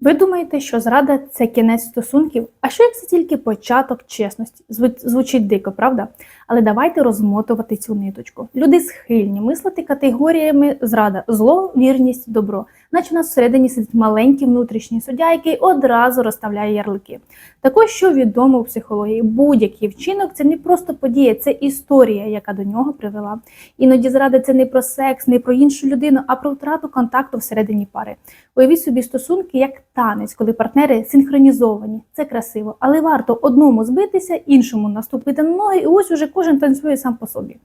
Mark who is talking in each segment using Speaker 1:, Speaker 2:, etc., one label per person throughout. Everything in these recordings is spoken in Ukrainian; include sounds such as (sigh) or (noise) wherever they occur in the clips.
Speaker 1: Ви думаєте, що зрада це кінець стосунків? А що як це тільки початок чесності? Зву- Звучить дико, правда? Але давайте розмотувати цю ниточку. Люди схильні мислити категоріями зрада, зло, вірність, добро. Наче у нас всередині сидить маленький внутрішній суддя, який одразу розставляє ярлики. Також що відомо у психології, будь-який вчинок це не просто подія, це історія, яка до нього привела. Іноді зрада це не про секс, не про іншу людину, а про втрату контакту всередині пари. Уявіть собі стосунки як танець, коли партнери синхронізовані. Це красиво, але варто одному збитися, іншому наступити на ноги, і ось уже кожен танцює сам по собі.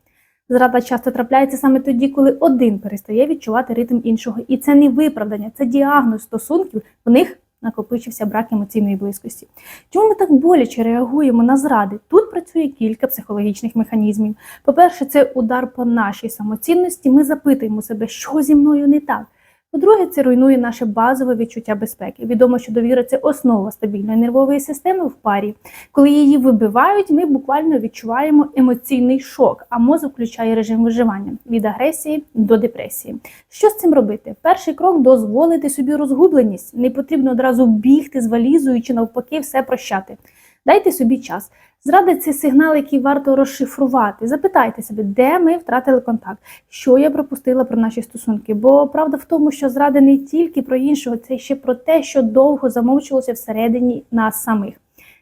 Speaker 1: Зрада часто трапляється саме тоді, коли один перестає відчувати ритм іншого. І це не виправдання, це діагноз стосунків, в них накопичився брак емоційної близькості. Чому ми так боляче реагуємо на зради? Тут працює кілька психологічних механізмів. По-перше, це удар по нашій самоцінності. Ми запитуємо себе, що зі мною не так. По-друге, це руйнує наше базове відчуття безпеки. Відомо, що довіра це основа стабільної нервової системи в парі. Коли її вибивають, ми буквально відчуваємо емоційний шок, а мозок включає режим виживання від агресії до депресії. Що з цим робити? Перший крок дозволити собі розгубленість. Не потрібно одразу бігти з валізою чи навпаки все прощати. Дайте собі час. Зрада це сигнал, який варто розшифрувати. Запитайте себе, де ми втратили контакт, що я пропустила про наші стосунки. Бо правда в тому, що зрада не тільки про іншого, це ще про те, що довго замовчувалося всередині нас самих.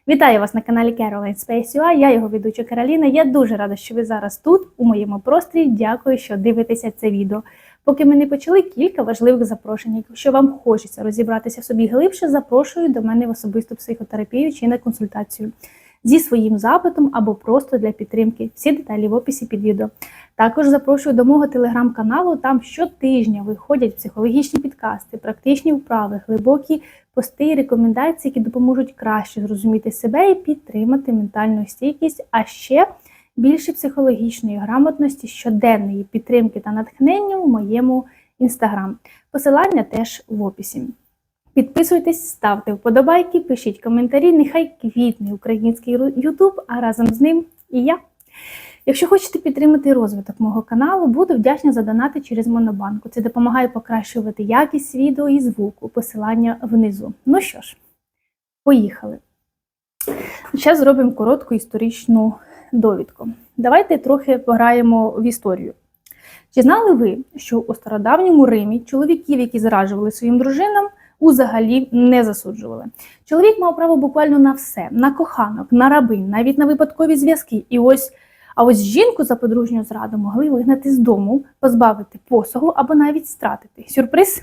Speaker 1: Вітаю вас на каналі Caroline Space UA, Я його ведуча Кароліна. Я дуже рада, що ви зараз тут, у моєму просторі. Дякую, що дивитеся це відео. Поки ми не почали кілька важливих запрошень. Якщо вам хочеться розібратися в собі глибше, запрошую до мене в особисту психотерапію чи на консультацію зі своїм запитом або просто для підтримки. Всі деталі в описі під відео. Також запрошую до мого телеграм-каналу. Там щотижня виходять психологічні підкасти, практичні вправи, глибокі пости і рекомендації, які допоможуть краще зрозуміти себе і підтримати ментальну стійкість, а ще більше психологічної грамотності, щоденної підтримки та натхнення у моєму інстаграм. Посилання теж в описі. Підписуйтесь, ставте вподобайки, пишіть коментарі. Нехай квітне український Ютуб, а разом з ним і я. Якщо хочете підтримати розвиток мого каналу, буду вдячна за донати через Монобанку. Це допомагає покращувати якість відео і звуку, посилання внизу. Ну що ж, поїхали. Зараз зробимо коротку історичну довідку. Давайте трохи пограємо в історію. Чи знали ви, що у стародавньому Римі чоловіків, які зраджували своїм дружинам, узагалі не засуджували? Чоловік мав право буквально на все: на коханок, на рабинь, навіть на випадкові зв'язки. І ось, а ось жінку за подружню зраду могли вигнати з дому, позбавити посагу або навіть стратити. Сюрприз?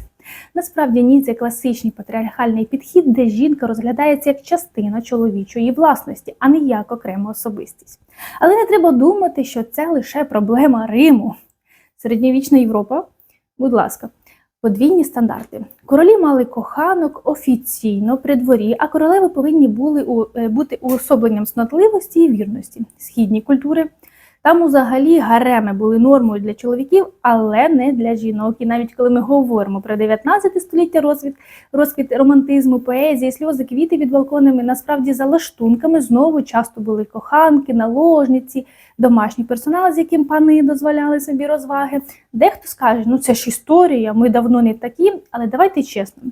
Speaker 1: Насправді ні, це класичний патріархальний підхід, де жінка розглядається як частина чоловічої власності, а не як окрема особистість. Але не треба думати, що це лише проблема Риму. Середньовічна Європа, будь ласка, подвійні стандарти. Королі мали коханок офіційно при дворі, а королеви повинні були у- е, бути уособленням снотливості і вірності. Східні культури. Там взагалі гареми були нормою для чоловіків, але не для жінок. І навіть коли ми говоримо про 19 століття розквіт, розквіт романтизму, поезії, сльози, квіти під балконами, насправді за лаштунками знову часто були коханки, наложниці, домашній персонал, з яким пани дозволяли собі розваги. Дехто скаже, ну це ж історія, ми давно не такі, але давайте чесно.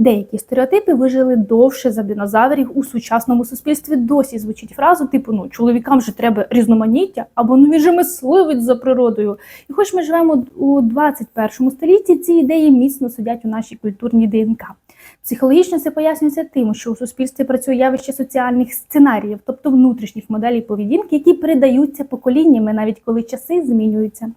Speaker 1: Деякі стереотипи вижили довше за динозаврів у сучасному суспільстві. Досі звучить фразу, типу, ну чоловікам же треба різноманіття, або ну він же мисливець за природою. І хоч ми живемо у 21 столітті, ці ідеї міцно сидять у нашій культурній ДНК. Психологічно це пояснюється тим, що у суспільстві працює явище соціальних сценаріїв, тобто внутрішніх моделей поведінки, які передаються поколіннями, навіть коли часи змінюються.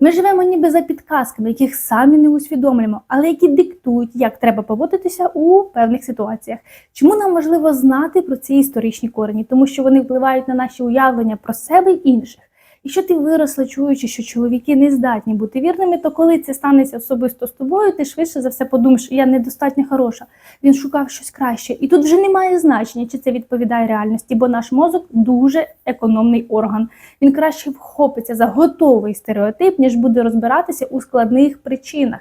Speaker 1: Ми живемо ніби за підказками, яких самі не усвідомлюємо, але які диктують, як треба поводитися у певних ситуаціях. Чому нам важливо знати про ці історичні корені? Тому що вони впливають на наші уявлення про себе й інших. Якщо ти виросла, чуючи, що чоловіки не здатні бути вірними, то коли це станеться особисто з тобою, ти швидше за все подумаєш, я недостатньо хороша. Він шукав щось краще. І тут вже немає значення, чи це відповідає реальності, бо наш мозок дуже економний орган. Він краще вхопиться за готовий стереотип, ніж буде розбиратися у складних причинах.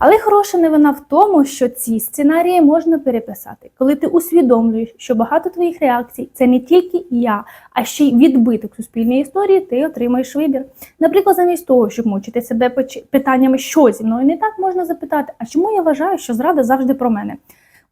Speaker 1: Але хороша новина в тому, що ці сценарії можна переписати, коли ти усвідомлюєш, що багато твоїх реакцій це не тільки я, а ще й відбиток суспільної історії, ти отримаєш вибір. Наприклад, замість того, щоб мучити себе питаннями, що зі мною не так, можна запитати, а чому я вважаю, що зрада завжди про мене?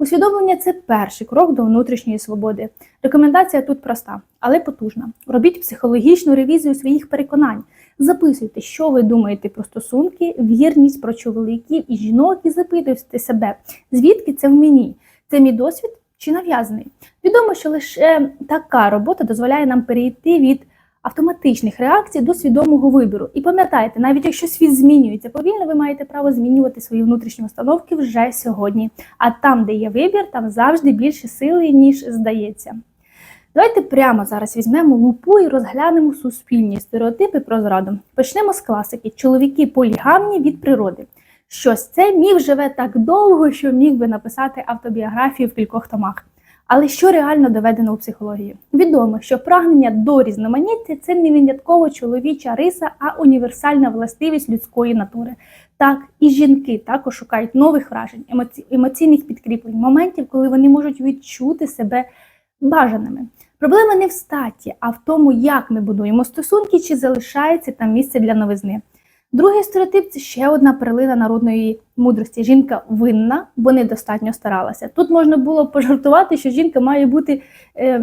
Speaker 1: Усвідомлення це перший крок до внутрішньої свободи. Рекомендація тут проста, але потужна. Робіть психологічну ревізію своїх переконань. Записуйте, що ви думаєте про стосунки, вірність про чоловіків і жінок, і запитуйте себе, звідки це в мені? Це мій досвід чи нав'язаний? Відомо, що лише така робота дозволяє нам перейти від автоматичних реакцій до свідомого вибору. І пам'ятайте, навіть якщо світ змінюється повільно, ви маєте право змінювати свої внутрішні установки вже сьогодні. А там, де є вибір, там завжди більше сили, ніж здається. Давайте прямо зараз візьмемо лупу і розглянемо суспільні стереотипи про зраду. Почнемо з класики: чоловіки полігамні від природи. Щось це міф живе так довго, що міг би написати автобіографію в кількох томах. Але що реально доведено у психології? Відомо, що прагнення до різноманіття це не винятково чоловіча риса, а універсальна властивість людської натури. Так, і жінки також шукають нових вражень, емоці... емоційних підкріплень, моментів, коли вони можуть відчути себе бажаними. Проблема не в статі, а в тому, як ми будуємо стосунки, чи залишається там місце для новизни. Другий стереотип це ще одна перлина народної мудрості. Жінка винна, бо недостатньо старалася. Тут можна було пожартувати, що жінка має бути е,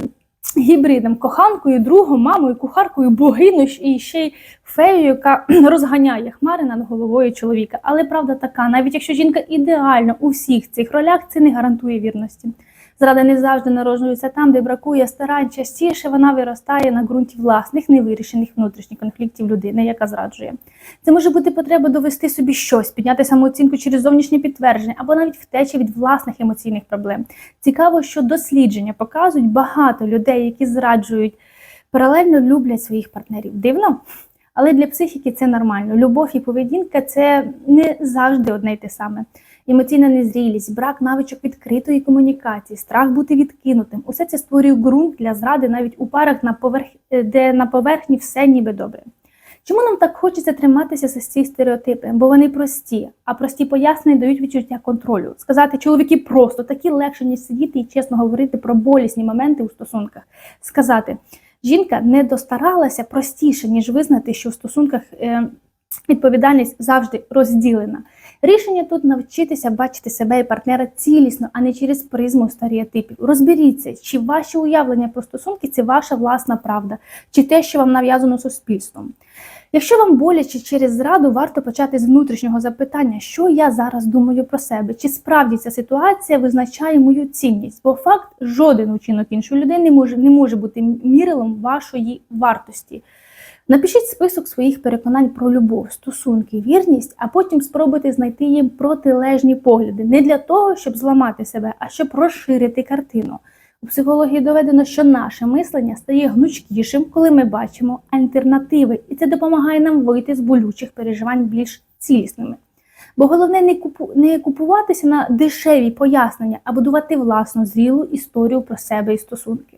Speaker 1: гібридом, коханкою, другом, мамою, кухаркою, богиною і ще й феєю, яка (clears throat) розганяє хмари над головою чоловіка. Але правда така, навіть якщо жінка ідеальна у всіх цих ролях, це не гарантує вірності. Зрада не завжди народжується там, де бракує старань. Частіше вона виростає на ґрунті власних невирішених внутрішніх конфліктів людини, яка зраджує. Це може бути потреба довести собі щось, підняти самооцінку через зовнішнє підтвердження або навіть втеча від власних емоційних проблем. Цікаво, що дослідження показують багато людей, які зраджують, паралельно люблять своїх партнерів. Дивно? Але для психіки це нормально. Любов і поведінка це не завжди одне й те саме. Емоційна незрілість, брак навичок відкритої комунікації, страх бути відкинутим усе це створює ґрунт для зради навіть у парах, на поверх... де на поверхні все ніби добре. Чому нам так хочеться триматися за ці стереотипи? Бо вони прості, а прості пояснення дають відчуття контролю. Сказати чоловіки просто такі легше, ніж сидіти і чесно говорити про болісні моменти у стосунках. Сказати, жінка не достаралася простіше, ніж визнати, що в стосунках е, відповідальність завжди розділена. Рішення тут навчитися бачити себе і партнера цілісно, а не через призму стереотипів. Розберіться, чи ваші уявлення про стосунки це ваша власна правда, чи те, що вам нав'язано суспільством. Якщо вам боляче через зраду, варто почати з внутрішнього запитання, що я зараз думаю про себе, чи справді ця ситуація визначає мою цінність, бо факт жоден учинок іншої людини не може, не може бути мірилом вашої вартості. Напишіть список своїх переконань про любов, стосунки, вірність, а потім спробуйте знайти їм протилежні погляди. Не для того, щоб зламати себе, а щоб розширити картину. У психології доведено, що наше мислення стає гнучкішим, коли ми бачимо альтернативи, і це допомагає нам вийти з болючих переживань більш цілісними. Бо головне не купу не купуватися на дешеві пояснення, а будувати власну зрілу історію про себе і стосунки.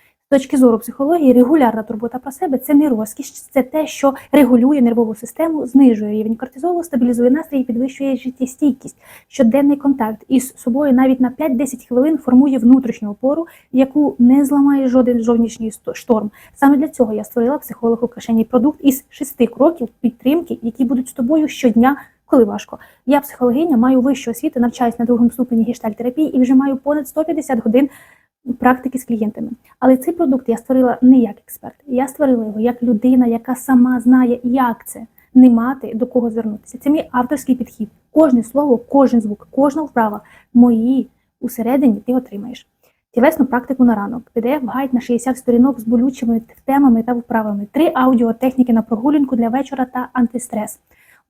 Speaker 1: Точки зору психології, регулярна турбота про себе це не розкіш, це те, що регулює нервову систему, знижує рівень кортизолу, стабілізує настрій і підвищує життєстійкість. Щоденний контакт із собою навіть на 5-10 хвилин формує внутрішню опору, яку не зламає жоден зовнішній шторм. Саме для цього я створила психолог у кишені продукт із шести кроків підтримки, які будуть з тобою щодня. Коли важко, я психологиня, маю вищу освіту, навчаюсь на другому ступені гештальтерапії і вже маю понад 150 годин практики з клієнтами. Але цей продукт я створила не як експерт. Я створила його як людина, яка сама знає, як це не мати до кого звернутися. Це мій авторський підхід. Кожне слово, кожен звук, кожна вправа мої усередині ти отримаєш. Тілесну практику на ранок, pdf гайд на 60 сторінок з болючими темами та вправами, три аудіотехніки на прогулянку для вечора та антистрес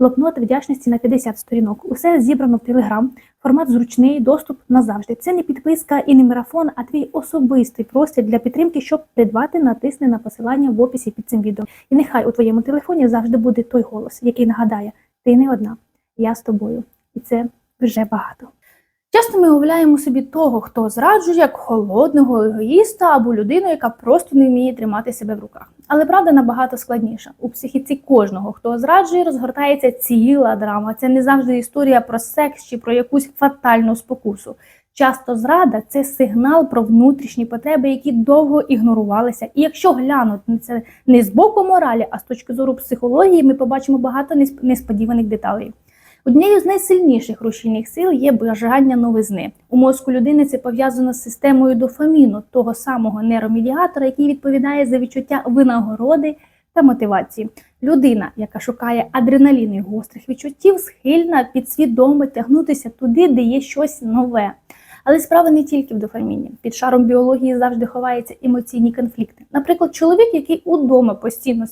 Speaker 1: блокнот вдячності на 50 сторінок. Усе зібрано в Телеграм, формат зручний, доступ назавжди. Це не підписка і не марафон, а твій особистий простір для підтримки, щоб придбати, натисни на посилання в описі під цим відео. І нехай у твоєму телефоні завжди буде той голос, який нагадає: ти не одна, я з тобою, і це вже багато. Часто ми уявляємо собі того, хто зраджує як холодного егоїста або людину, яка просто не вміє тримати себе в руках. Але правда набагато складніша. У психіці кожного, хто зраджує, розгортається ціла драма. Це не завжди історія про секс чи про якусь фатальну спокусу. Часто зрада це сигнал про внутрішні потреби, які довго ігнорувалися. І якщо глянути на це не з боку моралі, а з точки зору психології, ми побачимо багато несп- несподіваних деталей. Однією з найсильніших рушійних сил є бажання новизни. У мозку людини це пов'язано з системою дофаміну, того самого нейромедіатора, який відповідає за відчуття винагороди та мотивації. Людина, яка шукає адреналіну і гострих відчуттів, схильна підсвідомо тягнутися туди, де є щось нове. Але справа не тільки в дофаміні. Під шаром біології завжди ховаються емоційні конфлікти. Наприклад, чоловік, який удома постійно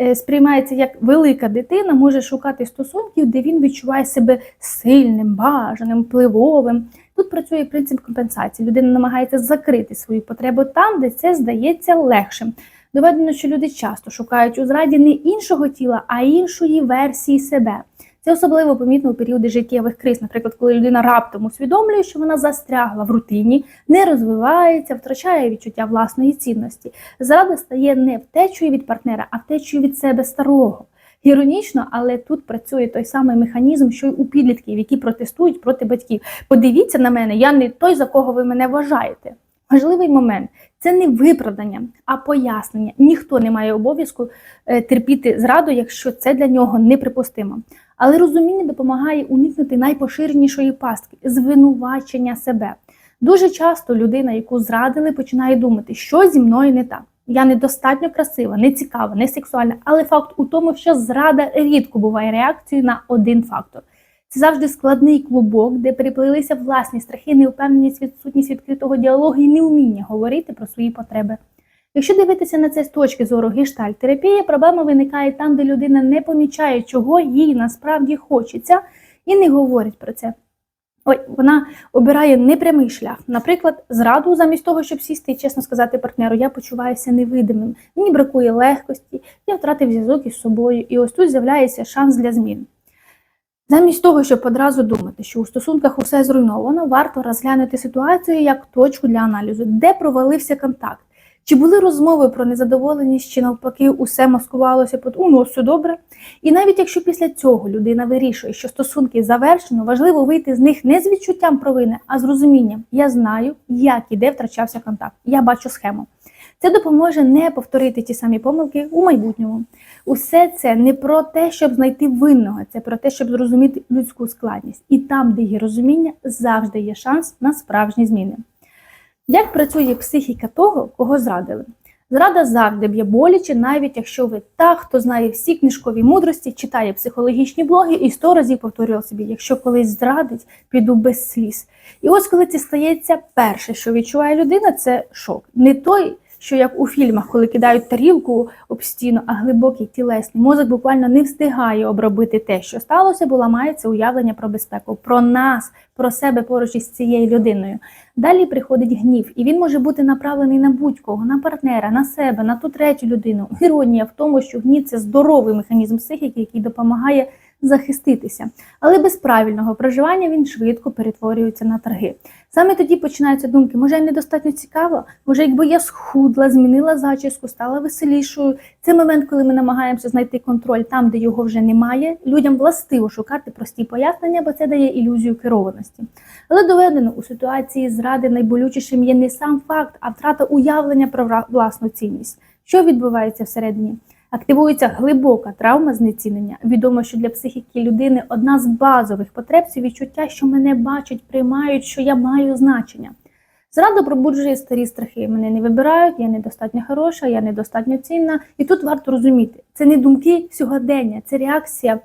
Speaker 1: е, сприймається як велика дитина, може шукати стосунків, де він відчуває себе сильним, бажаним, впливовим. Тут працює принцип компенсації. Людина намагається закрити свою потребу там, де це здається легшим. Доведено, що люди часто шукають у зраді не іншого тіла, а іншої версії себе. Це особливо помітно у періоди життєвих криз, наприклад, коли людина раптом усвідомлює, що вона застрягла в рутині, не розвивається, втрачає відчуття власної цінності. Зрада стає не втечею від партнера, а втечею від себе старого. Іронічно, але тут працює той самий механізм, що й у підлітків, які протестують проти батьків. Подивіться на мене, я не той, за кого ви мене вважаєте. Важливий момент це не виправдання, а пояснення. Ніхто не має обов'язку е, терпіти зраду, якщо це для нього неприпустимо. Але розуміння допомагає уникнути найпоширенішої пастки звинувачення себе. Дуже часто людина, яку зрадили, починає думати, що зі мною не так. Я недостатньо красива, не цікава, не сексуальна. Але факт у тому, що зрада рідко буває реакцією на один фактор. Це завжди складний клубок, де переплилися власні страхи, неупевненість, відсутність відкритого діалогу і неуміння говорити про свої потреби. Якщо дивитися на це з точки зору гештальт-терапії, проблема виникає там, де людина не помічає, чого їй насправді хочеться, і не говорить про це. Ой, вона обирає непрямий шлях. Наприклад, зраду, замість того, щоб сісти і чесно сказати партнеру, я почуваюся невидимим, мені бракує легкості, я втратив зв'язок із собою, і ось тут з'являється шанс для змін. Замість того, щоб одразу думати, що у стосунках усе зруйновано, варто розглянути ситуацію як точку для аналізу, де провалився контакт. Чи були розмови про незадоволеність, чи навпаки усе маскувалося під «у, ну, все добре? І навіть якщо після цього людина вирішує, що стосунки завершено, важливо вийти з них не з відчуттям провини, а з розумінням. Я знаю, як і де втрачався контакт. Я бачу схему. Це допоможе не повторити ті самі помилки у майбутньому. Усе це не про те, щоб знайти винного, це про те, щоб зрозуміти людську складність. І там, де є розуміння, завжди є шанс на справжні зміни. Як працює психіка того, кого зрадили? Зрада завжди б'є боляче, навіть якщо ви та, хто знає всі книжкові мудрості, читає психологічні блоги і сто разів повторював собі, якщо колись зрадить, піду без сліз. І ось коли це стається, перше, що відчуває людина, це шок. Не той, що як у фільмах, коли кидають тарілку об стіну, а глибокий тілесний мозок буквально не встигає обробити те, що сталося, бо ламається уявлення про безпеку, про нас, про себе поруч із цією людиною. Далі приходить гнів, і він може бути направлений на будь-кого, на партнера, на себе, на ту третю людину. Іронія в тому, що гнів це здоровий механізм психіки, який допомагає захиститися. Але без правильного проживання він швидко перетворюється на торги. Саме тоді починаються думки: може, я недостатньо цікава, може, якби я схудла, змінила зачіску, стала веселішою. Це момент, коли ми намагаємося знайти контроль там, де його вже немає. Людям властиво шукати прості пояснення, бо це дає ілюзію керованості. Але доведено у ситуації зради найболючішим є не сам факт, а втрата уявлення про власну цінність. Що відбувається всередині? Активується глибока травма знецінення. Відомо, що для психіки людини одна з базових потреб це відчуття, що мене бачать, приймають, що я маю значення. Зрада пробуджує старі страхи. Мене не вибирають, я недостатньо хороша, я недостатньо цінна. І тут варто розуміти, це не думки сьогодення, це реакція,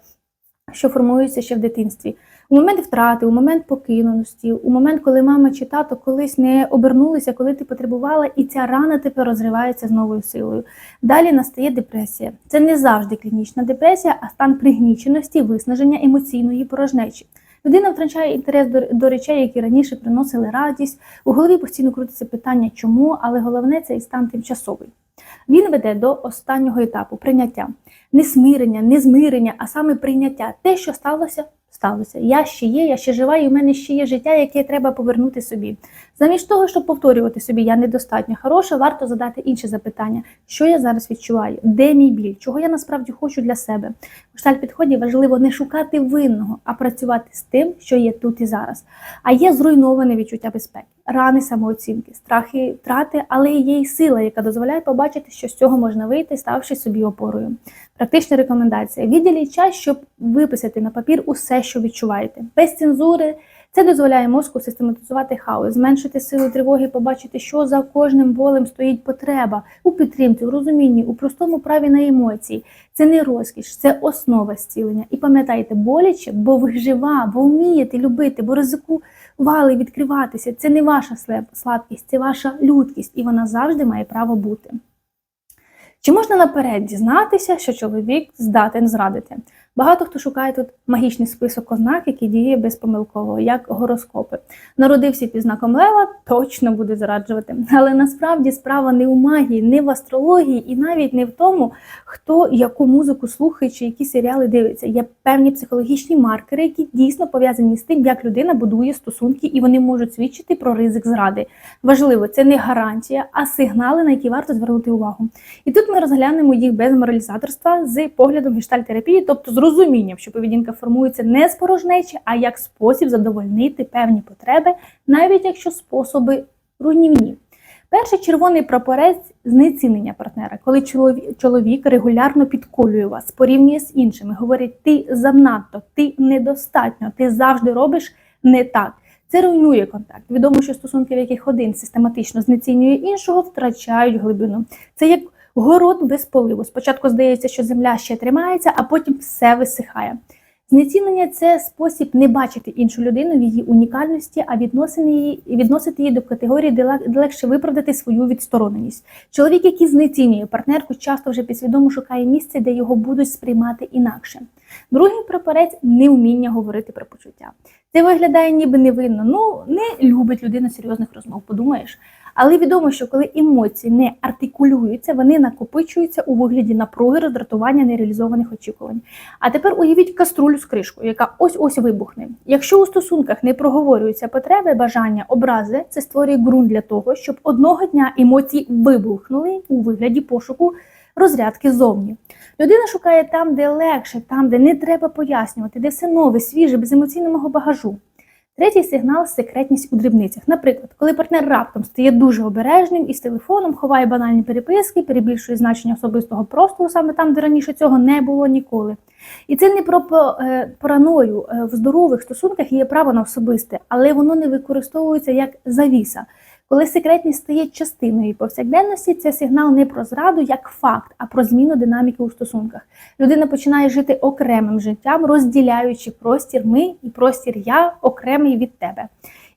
Speaker 1: що формується ще в дитинстві. У момент втрати, у момент покиненості, у момент, коли мама чи тато колись не обернулися, коли ти потребувала, і ця рана тепер розривається з новою силою. Далі настає депресія. Це не завжди клінічна депресія, а стан пригніченості, виснаження емоційної порожнечі. Людина втрачає інтерес до, до речей, які раніше приносили радість. У голові постійно крутиться питання, чому, але головне цей стан тимчасовий. Він веде до останнього етапу прийняття. Не смирення, не змирення, а саме прийняття. Те, що сталося, сталося. Я ще є, я ще жива, і в мене ще є життя, яке треба повернути собі. Замість того, щоб повторювати собі, я недостатньо хороша, варто задати інше запитання: що я зараз відчуваю, де мій біль, чого я насправді хочу для себе. У шталь підході важливо не шукати винного, а працювати з тим, що є тут і зараз. А є зруйноване відчуття безпеки, рани самооцінки, страхи втрати, але є й сила, яка дозволяє побачити, що з цього можна вийти, ставши собі опорою. Практична рекомендація: відділіть час, щоб виписати на папір усе, що відчуваєте, без цензури. Це дозволяє мозку систематизувати хаос, зменшити силу тривоги, побачити, що за кожним болем стоїть потреба у підтримці, у розумінні, у простому праві на емоції. Це не розкіш, це основа зцілення. І пам'ятайте, боляче, бо ви жива, бо вмієте любити, бо ризикували відкриватися. Це не ваша слабкість, це ваша людкість, і вона завжди має право бути. Чи можна наперед дізнатися, що чоловік здатен зрадити? Багато хто шукає тут магічний список ознак, який діє безпомилково, як гороскопи. Народився під знаком Лева, точно буде зраджувати. Але насправді справа не у магії, не в астрології і навіть не в тому, хто яку музику слухає чи які серіали дивиться. Є певні психологічні маркери, які дійсно пов'язані з тим, як людина будує стосунки, і вони можуть свідчити про ризик зради. Важливо, це не гарантія, а сигнали, на які варто звернути увагу. І тут ми розглянемо їх без моралізаторства з поглядом гештальтерапії, тобто з розумінням, що поведінка формується не з порожнечі, а як спосіб задовольнити певні потреби, навіть якщо способи руйнівні. Перший червоний прапорець знецінення партнера, коли чоловік регулярно підколює вас, порівнює з іншими, говорить, ти занадто, ти недостатньо, ти завжди робиш не так. Це руйнує контакт. Відомо, що стосунки, в яких один систематично знецінює іншого, втрачають глибину. Це як город без поливу. Спочатку здається, що земля ще тримається, а потім все висихає. Знецінення це спосіб не бачити іншу людину в її унікальності, а її, відносити її до категорії, де легше виправдати свою відстороненість. Чоловік, який знецінює партнерку, часто вже підсвідомо шукає місце, де його будуть сприймати інакше. Другий прапорець невміння говорити про почуття. Це виглядає ніби невинно. Ну не любить людина серйозних розмов, подумаєш. Але відомо, що коли емоції не артикулюються, вони накопичуються у вигляді напруги, роздратування нереалізованих очікувань. А тепер уявіть каструлю з кришкою, яка ось-ось вибухне. Якщо у стосунках не проговорюються потреби, бажання, образи, це створює ґрунт для того, щоб одного дня емоції вибухнули у вигляді пошуку розрядки зовні. Людина шукає там, де легше, там, де не треба пояснювати, де все нове, свіже, без емоційного багажу. Третій сигнал секретність у дрібницях. Наприклад, коли партнер раптом стає дуже обережним і з телефоном ховає банальні переписки, перебільшує значення особистого простору саме там, де раніше цього не було ніколи. І це не про е, параною е, в здорових стосунках є право на особисте, але воно не використовується як завіса. Коли секретність стає частиною повсякденності, це сигнал не про зраду як факт, а про зміну динаміки у стосунках. Людина починає жити окремим життям, розділяючи простір ми і простір я окремий від тебе.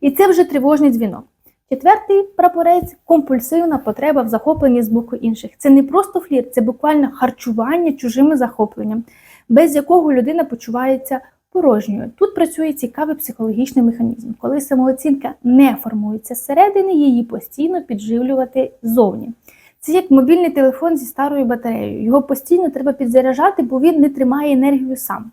Speaker 1: І це вже тривожний дзвінок. Четвертий прапорець компульсивна потреба в захопленні з боку інших. Це не просто флір, це буквально харчування чужими захопленням, без якого людина почувається порожньою. Тут працює цікавий психологічний механізм. Коли самооцінка не формується зсередини, її постійно підживлювати ззовні. Це як мобільний телефон зі старою батареєю. Його постійно треба підзаряджати, бо він не тримає енергію сам.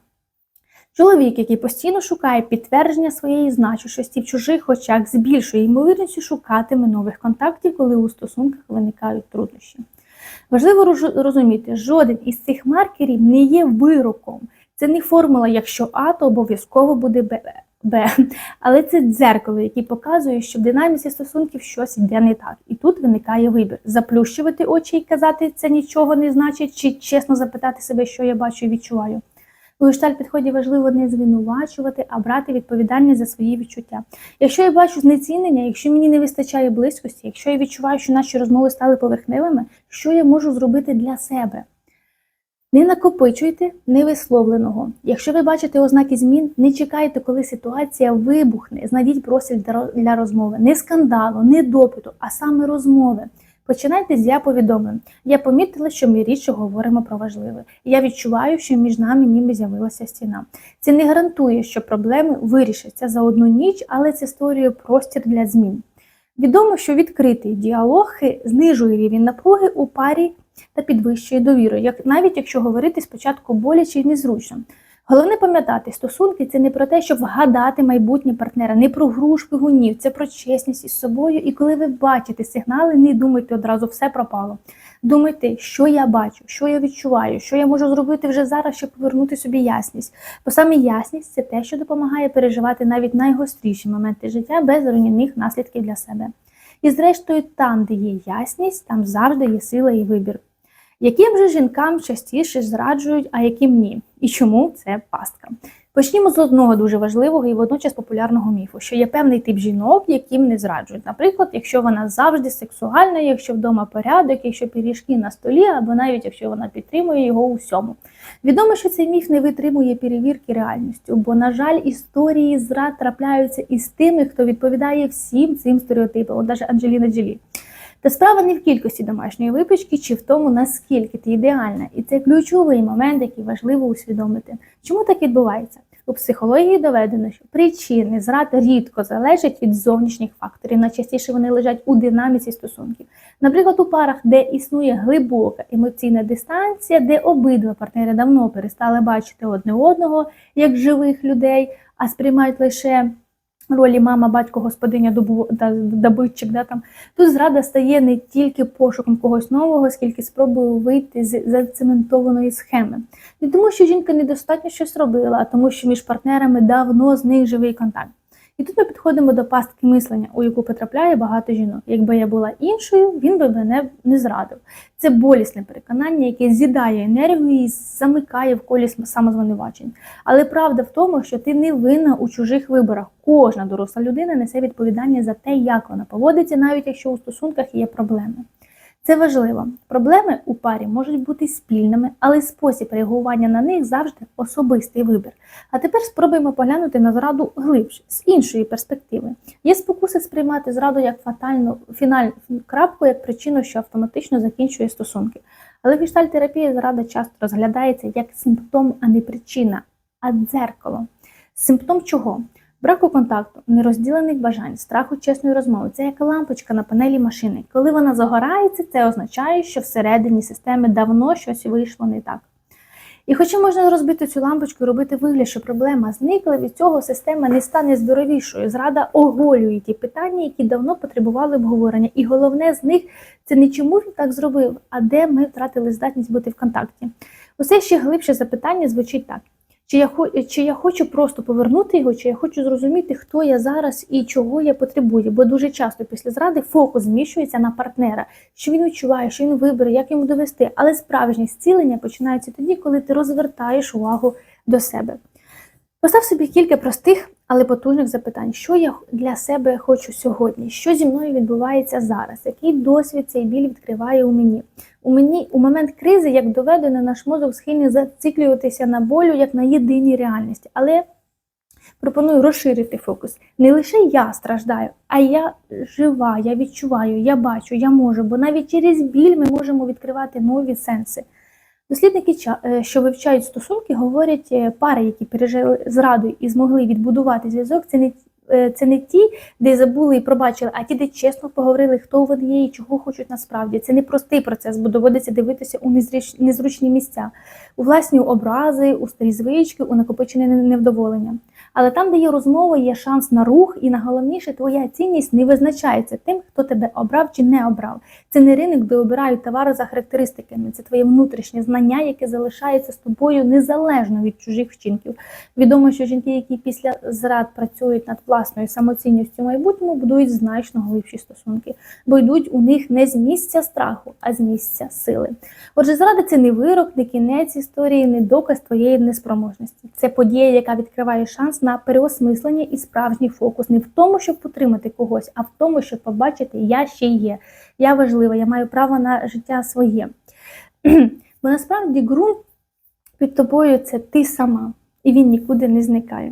Speaker 1: Чоловік, який постійно шукає підтвердження своєї значущості в чужих очах, з більшою ймовірністю шукатиме нових контактів, коли у стосунках виникають труднощі. Важливо розуміти, жоден із цих маркерів не є вироком. Це не формула, якщо А, то обов'язково буде Б. Б. Але це дзеркало, яке показує, що в динаміці стосунків щось йде не так. І тут виникає вибір: заплющувати очі і казати, це нічого не значить, чи чесно запитати себе, що я бачу і відчуваю. У гешталь підході важливо не звинувачувати, а брати відповідальність за свої відчуття. Якщо я бачу знецінення, якщо мені не вистачає близькості, якщо я відчуваю, що наші розмови стали поверхневими, що я можу зробити для себе? Не накопичуйте невисловленого. Якщо ви бачите ознаки змін, не чекайте, коли ситуація вибухне. Знайдіть простір для розмови. Не скандалу, не допиту, а саме розмови. Починайте з я повідомлень. Я помітила, що ми рідше говоримо про важливе. Я відчуваю, що між нами ніби з'явилася стіна. Це не гарантує, що проблеми вирішаться за одну ніч, але це створює простір для змін. Відомо, що відкритий діалог знижує рівень напруги у парі та підвищує довіру, як навіть якщо говорити спочатку боляче і незручно. Головне пам'ятати, стосунки це не про те, щоб вгадати майбутнє партнера, не про гру шпигунів, це про чесність із собою. І коли ви бачите сигнали, не думайте одразу все пропало. Думайте, що я бачу, що я відчуваю, що я можу зробити вже зараз, щоб повернути собі ясність. Бо саме ясність це те, що допомагає переживати навіть найгостріші моменти життя без руйнівних наслідків для себе. І зрештою, там, де є ясність, там завжди є сила і вибір. Яким же жінкам частіше зраджують, а яким ні? І чому це пастка? Почнімо з одного дуже важливого і водночас популярного міфу, що є певний тип жінок, яким не зраджують. Наприклад, якщо вона завжди сексуальна, якщо вдома порядок, якщо пиріжки на столі, або навіть якщо вона підтримує його у всьому. Відомо, що цей міф не витримує перевірки реальністю, бо, на жаль, історії зрад трапляються із тими, хто відповідає всім цим стереотипам, от навіть Анджеліна Джолі. Та справа не в кількості домашньої випічки чи в тому, наскільки ти ідеальна. І це ключовий момент, який важливо усвідомити. Чому так відбувається? У психології доведено, що причини зрад рідко залежать від зовнішніх факторів. Найчастіше вони лежать у динаміці стосунків. Наприклад, у парах, де існує глибока емоційна дистанція, де обидва партнери давно перестали бачити одне одного як живих людей, а сприймають лише ролі мама, батько, господиня, добу, да, добитчик, да, там. Тут зрада стає не тільки пошуком когось нового, скільки спробою вийти з зацементованої схеми. Не тому, що жінка недостатньо щось робила, а тому, що між партнерами давно з них живий контакт. І тут ми підходимо до пастки мислення, у яку потрапляє багато жінок. Якби я була іншою, він би мене не зрадив. Це болісне переконання, яке з'їдає енергію і замикає в колі самозвинувачень. Але правда в тому, що ти не винна у чужих виборах. Кожна доросла людина несе відповідальність за те, як вона поводиться, навіть якщо у стосунках є проблеми. Це важливо. Проблеми у парі можуть бути спільними, але спосіб реагування на них завжди особистий вибір. А тепер спробуємо поглянути на зраду глибше, з іншої перспективи. Є спокуси сприймати зраду як фатальну фінальну крапку, як причину, що автоматично закінчує стосунки. Але в гештальтерапії зрада часто розглядається як симптом, а не причина, а дзеркало. Симптом чого? Браку контакту, нерозділених бажань, страху чесної розмови це як лампочка на панелі машини. Коли вона загорається, це означає, що всередині системи давно щось вийшло не так. І хоча можна розбити цю лампочку і робити вигляд, що проблема зникла, від цього система не стане здоровішою. Зрада оголює ті питання, які давно потребували обговорення. І головне з них це не чому він так зробив, а де ми втратили здатність бути в контакті. Усе ще глибше запитання звучить так. Чи я чи я хочу просто повернути його, чи я хочу зрозуміти, хто я зараз і чого я потребую. Бо дуже часто після зради фокус зміщується на партнера, що він відчуває, що він вибере, як йому довести. Але справжнє зцілення починається тоді, коли ти розвертаєш увагу до себе. Постав собі кілька простих, але потужних запитань, що я для себе хочу сьогодні, що зі мною відбувається зараз, який досвід цей біль відкриває у мені. У мені у момент кризи, як доведено, наш мозок схильний зациклюватися на болю як на єдиній реальності. Але пропоную розширити фокус. Не лише я страждаю, а я жива, я відчуваю, я бачу, я можу, бо навіть через біль ми можемо відкривати нові сенси. Дослідники, що вивчають стосунки, говорять, е, пари, які пережили зраду і змогли відбудувати зв'язок, це не Е, це не ті, де забули і пробачили, а ті, де чесно поговорили, хто вони є і чого хочуть насправді. Це не простий процес, бо доводиться дивитися у незручні місця, у власні образи, у старі звички, у накопичене невдоволення. Але там, де є розмова, є шанс на рух, і найголовніше, твоя цінність не визначається тим, хто тебе обрав чи не обрав. Це не ринок, де обирають товари за характеристиками. Це твоє внутрішнє знання, яке залишається з тобою незалежно від чужих вчинків. Відомо, що жінки, які після зрад працюють над власною самоцінністю в майбутньому, будують значно глибші стосунки, бо йдуть у них не з місця страху, а з місця сили. Отже, зрада це не вирок, не кінець історії, не доказ твоєї неспроможності. Це подія, яка відкриває шанс на переосмислення і справжній фокус не в тому, щоб потримати когось, а в тому, щоб побачити, я ще є, я важлива, я маю право на життя своє. (clears throat) Бо насправді ґрунт під тобою це ти сама, і він нікуди не зникає.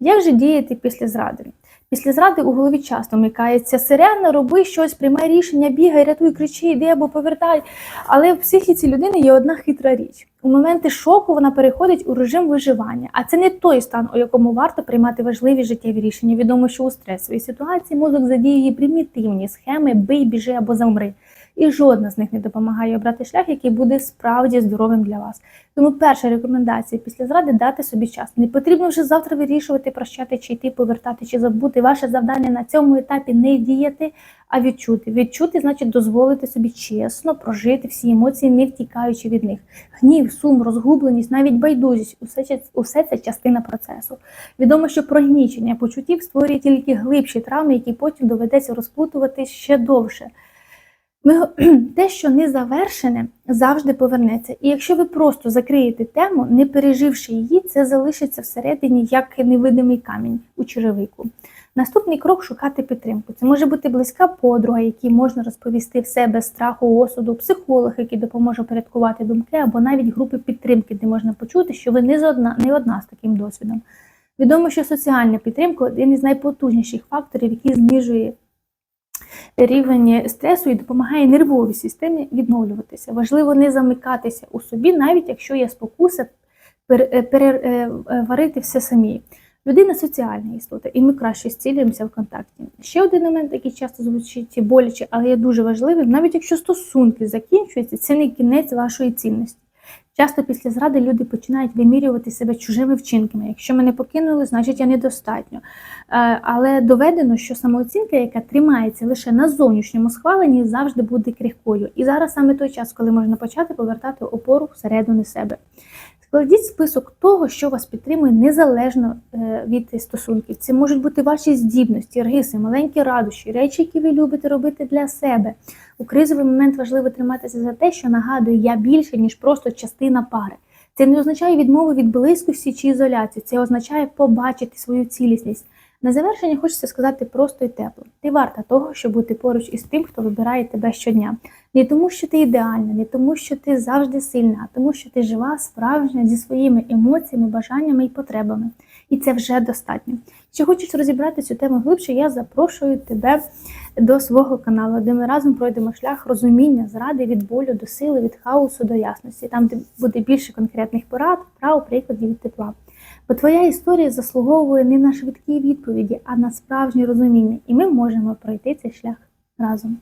Speaker 1: Як же діяти після зради? Після зради у голові часто микається сирена, роби щось, приймай рішення, бігай, рятуй, кричи, йди або повертай. Але в психіці людини є одна хитра річ. У моменти шоку вона переходить у режим виживання, а це не той стан, у якому варто приймати важливі життєві рішення. Відомо, що у стресовій ситуації мозок задіює примітивні схеми бий, біжи або замри. І жодна з них не допомагає обрати шлях, який буде справді здоровим для вас. Тому перша рекомендація після зради дати собі час. Не потрібно вже завтра вирішувати, прощати чи йти, повертати чи забути. Ваше завдання на цьому етапі не діяти, а відчути. Відчути значить дозволити собі чесно прожити всі емоції, не втікаючи від них. Гнів, сум, розгубленість, навіть байдужість усе, усе це частина процесу. Відомо, що прогнічення почуттів створює тільки глибші травми, які потім доведеться розплутувати ще довше. (clears throat) Те, що не завершене, завжди повернеться. І якщо ви просто закриєте тему, не переживши її, це залишиться всередині як невидимий камінь у черевику. Наступний крок шукати підтримку. Це може бути близька подруга, якій можна розповісти все без страху, осуду, психолог, який допоможе порядкувати думки, або навіть групи підтримки, де можна почути, що ви не одна, не одна з таким досвідом. Відомо, що соціальна підтримка один із найпотужніших факторів, який знижує рівень стресу і допомагає нервовій системі відновлюватися. Важливо не замикатися у собі, навіть якщо є спокуса е, переварити все самі. Людина соціальна істота, і ми краще зцілюємося в контакті. Ще один момент, який часто звучить боляче, але є дуже важливим, навіть якщо стосунки закінчуються, це не кінець вашої цінності. Часто після зради люди починають вимірювати себе чужими вчинками. Якщо мене покинули, значить я недостатньо. Е, Але доведено, що самооцінка, яка тримається лише на зовнішньому схваленні, завжди буде крихкою. І зараз саме той час, коли можна почати повертати опору всередину себе. Складіть список того, що вас підтримує незалежно е, від стосунків. Це можуть бути ваші здібності, риси, маленькі радощі, речі, які ви любите робити для себе. У кризовий момент важливо триматися за те, що нагадує я більше, ніж просто частина пари. Це не означає відмову від близькості чи ізоляції. Це означає побачити свою цілісність. На завершення хочеться сказати просто і тепло. Ти варта того, щоб бути поруч із тим, хто вибирає тебе щодня. Не тому, що ти ідеальна, не тому, що ти завжди сильна, а тому, що ти жива, справжня зі своїми емоціями, бажаннями і потребами. І це вже достатньо. Якщо хочеш розібрати цю тему глибше, я запрошую тебе до свого каналу, де ми разом пройдемо шлях розуміння, зради від болю до сили, від хаосу до ясності. Там де буде більше конкретних порад, прав, прикладів і тепла. Бо твоя історія заслуговує не на швидкі відповіді, а на справжнє розуміння, і ми можемо пройти цей шлях разом.